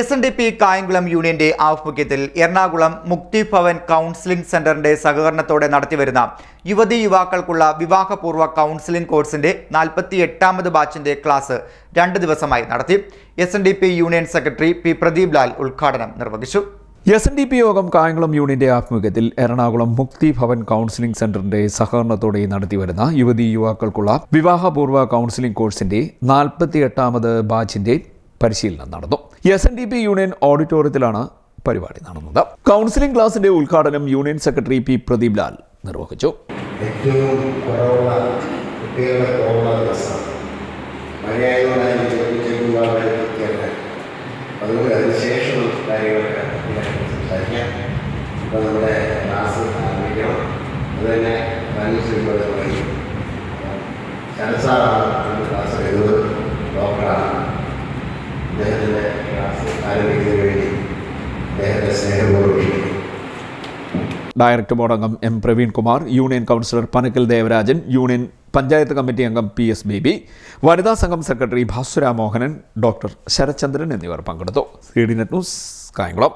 S N D P Kayamkulam യൂണിയന്റെ ആഭിമുഖ്യത്തിൽ എറണാകുളം മുക്തി ഭവൻ കൗൺസിലിംഗ് സെന്ററിന്റെ സഹകരണത്തോടെ നടത്തിവരുന്ന യുവതി യുവാക്കൾക്കുള്ള വിവാഹപൂർവ കൗൺസിലിംഗ് കോഴ്സിന്റെ നാൽപ്പത്തി എട്ടാമത് ബാച്ചിന്റെ ക്ലാസ് രണ്ട് ദിവസമായി നടത്തി. S N D P union secretary P Pradeep Lal ഉദ്ഘാടനം നിർവഹിച്ചു. എസ് എൻ ഡി പി യോഗം കായംകുളം യൂണിയന്റെ ആഭിമുഖ്യത്തിൽ എറണാകുളം മുക്തി ഭവൻ കൗൺസിലിംഗ് സെന്ററിന്റെ സഹകരണത്തോടെ നടത്തിവരുന്ന യുവതി യുവാക്കൾക്കുള്ള വിവാഹപൂർവ കൗൺസിലിംഗ് കോഴ്സിന്റെ നാൽപ്പത്തി എട്ടാമത് ബാച്ചിന്റെ പരിശീലനം നടന്നു. S N D P union ഓഡിറ്റോറിയത്തിലാണ് പരിപാടി നടന്നത്. കൗൺസിലിംഗ് ക്ലാസിന്റെ ഉദ്ഘാടനം union secretary P Pradeep Lal നിർവഹിച്ചു. ഏറ്റവും അതുകൊണ്ട് അതിനുശേഷം കാര്യങ്ങളൊക്കെ സംസാരിക്കാം. ഇപ്പം നമ്മുടെ ക്ലാസ് ആരംഭിക്കണം. തന്നെ ശരസാറാണ് നമ്മുടെ ക്ലാസ് എടുക്കുന്നത് ഡോക്ടറാണ് അദ്ദേഹത്തിന്റെ ആരംഭിക്കുന്നതിന് വേണ്ടി അദ്ദേഹത്തെ സ്നേഹപൂർവം ഡയറക്ടർ ബോർഡ് അംഗം M Praveen Kumar union councillor Panakkal Devarajan union panchayat committee അംഗം പി എസ് ബേബി വനിതാ സംഘം സെക്രട്ടറി ഭാസുരാമോഹനൻ ഡോക്ടർ ശരത്ചന്ദ്രൻ എന്നിവർ പങ്കെടുത്തു. C D net news Kayamkulam.